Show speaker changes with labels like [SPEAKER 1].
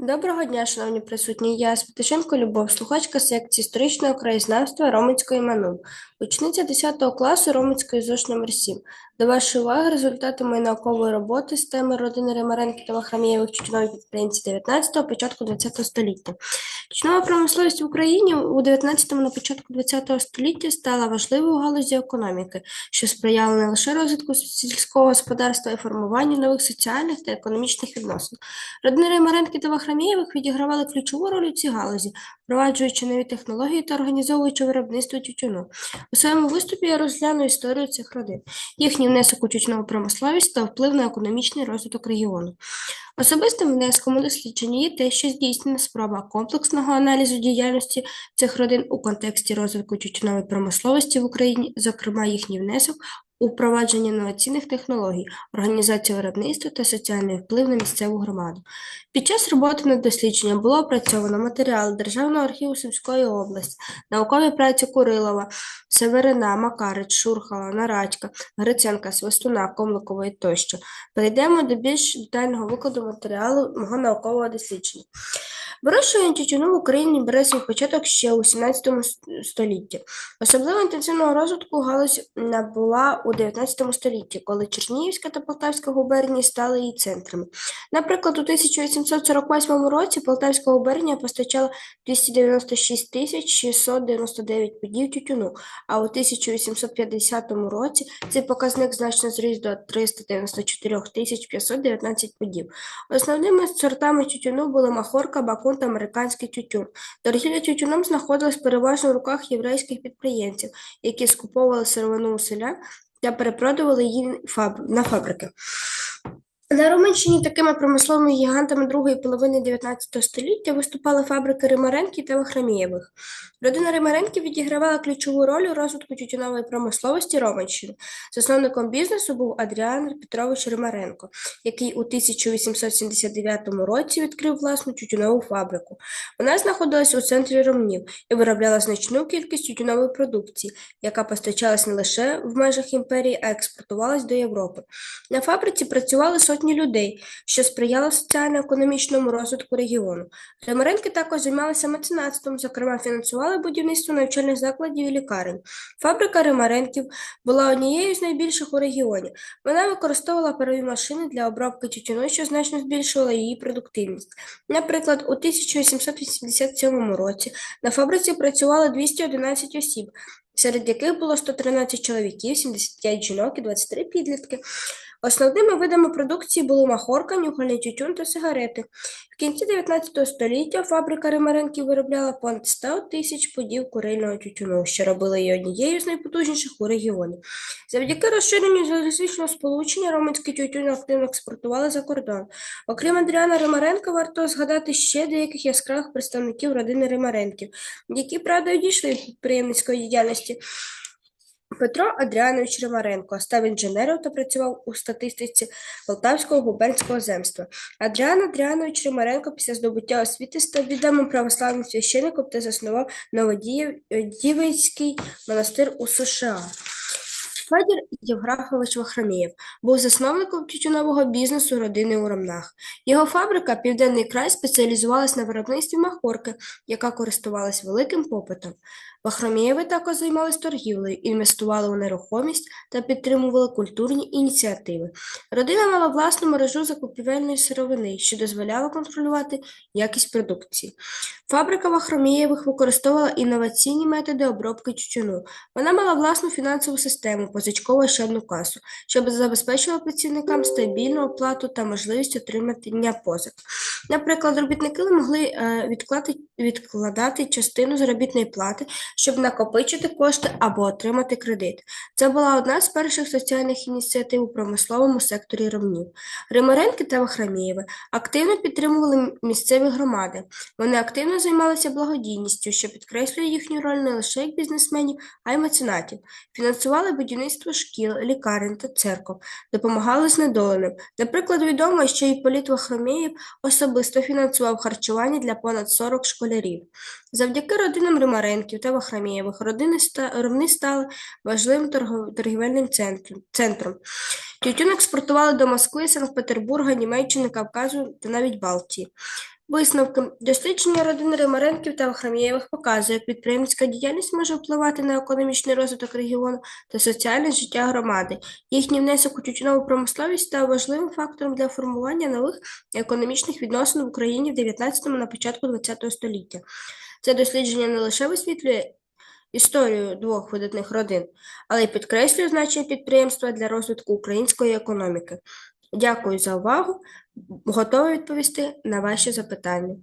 [SPEAKER 1] Доброго дня, шановні присутні. Я Спитишенко Любов, слухачка секції історичного краєзнавства Роменської МАНУ, учениця 10 класу Роменської ЗОШ номер 7. До вашої уваги результати моєї наукової роботи з теми родини Римаренки та Вахрамєєвих чучнових підприємців 19-го, початку 20 століття. Чучнова промисловість в Україні у 19-му на початку 20 століття стала важливою галузі економіки, що сприяла не лише розвитку сільського господарства і формуванню нових соціальних та економічних відносин. Родини Римаренки та Вахрамєєвих відігравали ключову роль у цій галузі, впроваджуючи нові технології та організовуючи виробництво тютюну. У своєму виступі я розгляну історію цих родин, їхній внесок у тютюнову промисловість та вплив на економічний розвиток регіону. Особистим внеском у дослідженні є те, що здійснена спроба комплексного аналізу діяльності цих родин у контексті розвитку тютюнової промисловості в Україні, зокрема їхній внесок у впровадження інноваційних технологій, організацію виробництва та соціальний вплив на місцеву громаду. Під час роботи над дослідженням було опрацьовано матеріали Державного архіву Сумської області, наукові праці Курилова, Северина, Макарич, Шурхала, Нарадька, Гриценка, Свистуна, Комликової тощо. Перейдемо до більш детального викладу матеріалу мого наукового дослідження. Вирощування тютюну в Україні бере свій початок ще у 17 столітті. Особливо інтенсивного розвитку галузь набула у 19 столітті, коли Чернігівська та Полтавська губернії стали її центрами. Наприклад, у 1848 році Полтавська губернія постачала 296 тисяч 699 пудів тютюну, а у 1850 році цей показник значно зріс до 394 тисяч 519 пудів. Основними сортами тютюну були махорка, бакун та американський тютюн. Торгівля тютюном знаходилась переважно в руках єврейських підприємців, які скуповували сировину у селя та перепродували її на фабрики. На Румунщині такими промисловими гігантами другої половини 19 століття виступали фабрики Римаренків та Вахрамієвих. Родина Римаренків відігравала ключову роль у розвитку тютюнової промисловості Романщини. Засновником бізнесу був Адріан Петрович Римаренко, який у 1879 році відкрив власну тютюнову фабрику. Вона знаходилась у центрі Ромнів і виробляла значну кількість тютюнової продукції, яка постачалась не лише в межах імперії, а експортувалась до Європи. На фабриці працювали сотні сотні людей, що сприяло соціально-економічному розвитку регіону. Римаренки також займалися меценатством, зокрема, фінансували будівництво навчальних закладів і лікарень. Фабрика Римаренків була однією з найбільших у регіоні. Вона використовувала парові машини для обробки тютюну, що значно збільшувала її продуктивність. Наприклад, у 1887 році на фабриці працювало 211 осіб. Серед яких було 113 чоловіків, 75 жінок і 23 підлітки. Основними видами продукції були махорка, нюхальний тютюн та сигарети. В кінці 19 століття фабрика Римаренків виробляла понад 100 тисяч подів курильного тютюну, що робили її однією з найпотужніших у регіоні. Завдяки розширенню залізничного сполучення романський тютюн активно експортували за кордон. Окрім Андріана Римаренка, варто згадати ще деяких яскравих представників родини Римаренків, які, правда, одійшли від підприємницької діяльності. Петро Адріанович Римаренко став інженером та працював у статистиці Полтавського губернського земства. Адріан Адріанович Римаренко після здобуття освіти став відомим православним священником та заснував Новодівецький монастир у США. Федір Євграфович Вахрамєєв був засновником тютюнового бізнесу родини у Ромнах. Його фабрика Південний край спеціалізувалась на виробництві махорки, яка користувалась великим попитом. Вахромєєви також займалися торгівлею, інвестували у нерухомість та підтримували культурні ініціативи. Родина мала власну мережу закупівельної сировини, що дозволяла контролювати якість продукції. Фабрика Вахромєєвих використовувала інноваційні методи обробки тютюну. Вона мала власну фінансову систему, позичкову щодну касу, що забезпечувала працівникам стабільну оплату та можливість отримання позик. Наприклад, робітники могли е, відкладати частину заробітної плати щоб накопичити кошти або отримати кредит. Це була одна з перших соціальних ініціатив у промисловому секторі Ромнів. Римаренки та Вахрамієви активно підтримували місцеві громади. Вони активно займалися благодійністю, що підкреслює їхню роль не лише як бізнесменів, а й меценатів. Фінансували будівництво шкіл, лікарень та церков, допомагали знедоленим. Наприклад, відомо, що Іпполіт Вахромєєв особисто фінансував харчування для понад 40 школярів. Завдяки родинам Римаренків та Вахрамєєвих ровни стали важливим торгівельним центром. Тютюн експортували до Москви, Санкт-Петербурга, Німеччини, Кавказу та навіть Балтії. Висновки. Дослідження родин Римаренків та Вахрамєєвих показує, як підприємницька діяльність може впливати на економічний розвиток регіону та соціальне життя громади. Їхній внесок у тютюнову промисловість став важливим фактором для формування нових економічних відносин в Україні в 19-му на початку ХХ століття. Це дослідження не лише висвітлює історію двох видатних родин, але й підкреслює значення підприємства для розвитку української економіки. Дякую за увагу. Готова відповісти на ваші запитання.